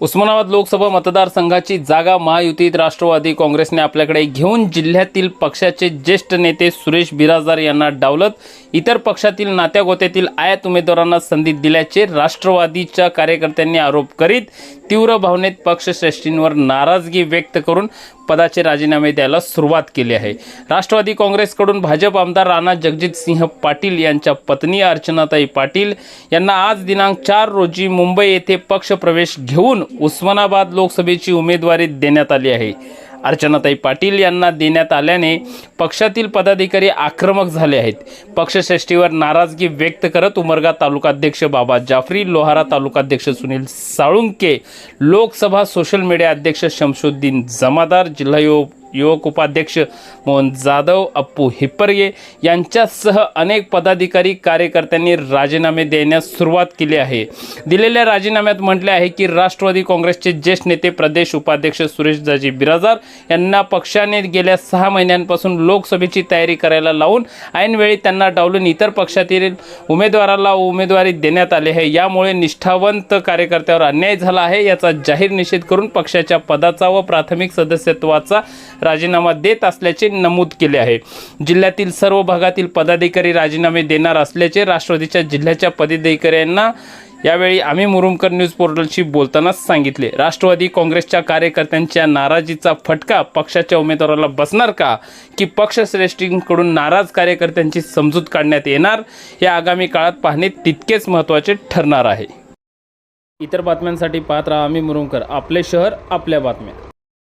उस्मानाबाद लोकसभा मतदारसंघाची जागा महायुतीत राष्ट्रवादी काँग्रेसने आपल्याकडे घेऊन जिल्ह्यातील पक्षाचे ज्येष्ठ नेते सुरेश बिराजदार यांना डावलत इतर पक्षातील नात्यागोत्यातील आयात उमेदवारांना संधी दिल्याचे राष्ट्रवादीच्या कार्यकर्त्यांनी आरोप करीत तीव्र भावनेत पक्षश्रेष्ठींवर नाराजगी व्यक्त करून पदाचे राजीनामे द्यायला सुरुवात केली आहे. राष्ट्रवादी काँग्रेसकडून भाजप आमदार राणा जगजितसिंह पाटील यांच्या पत्नी अर्चनाताई पाटील यांना आज दिनांक चार रोजी मुंबई येथे पक्षप्रवेश घेऊन उस्मानाबाद लोकसभेची उमेदवारी देण्यात आली आहे. अर्चनाताई पाटील यांना देण्यात आल्याने पक्षातील पदाधिकारी आक्रमक झाले आहेत. पक्षश्रेष्ठीवर नाराजगी व्यक्त करत उमरगा तालुकाध्यक्ष बाबा जाफरी लोहारा तालुकाध्यक्ष सुनील साळुंके लोकसभा सोशल मीडिया अध्यक्ष शमशुद्दीन जमादार जिल्हा युवक उपाध्यक्ष मोहन जाधव अप्पू हिप्परगे यांच्यासह अनेक पदाधिकारी कार्यकर्त्यांनी राजीनामे देण्यास सुरुवात केली आहे. दिलेल्या राजीनाम्यात म्हटले आहे की राष्ट्रवादी काँग्रेसचे ज्येष्ठ नेते प्रदेश उपाध्यक्ष सुरेश जाजी बिराजार यांना पक्षाने गेल्या सहा महिन्यांपासून लोकसभेची तयारी करायला लावून ऐनवेळी त्यांना डावलून इतर पक्षातील उमेदवाराला उमेदवारी देण्यात आली आहे. यामुळे निष्ठावंत कार्यकर्त्यावर अन्याय झाला आहे याचा जाहीर निषेध करून पक्षाच्या पदाचा व प्राथमिक सदस्यत्वाचा राजीनामा देत असल्याचे नमूद केले आहे. जिल्ह्यातील सर्व भागातील पदाधिकारी राजीनामे देणार असल्याचे राष्ट्रवादीच्या जिल्ह्याच्या पदाधिकाऱ्यांना यावेळी आम्ही मुरुमकर न्यूज पोर्टलशी बोलताना सांगितले. राष्ट्रवादी काँग्रेसच्या कार्यकर्त्यांच्या नाराजीचा फटका पक्षाच्या उमेदवाराला बसणार का? की पक्षश्रेष्ठींकडून नाराज कार्यकर्त्यांची समजूत काढण्यात येणार? हे आगामी काळात पाहणे तितकेच महत्त्वाचे ठरणार आहे. इतर बातम्यांसाठी पाहत राहा आम्ही मुरुमकर. आपले शहर आपल्या बातम्या.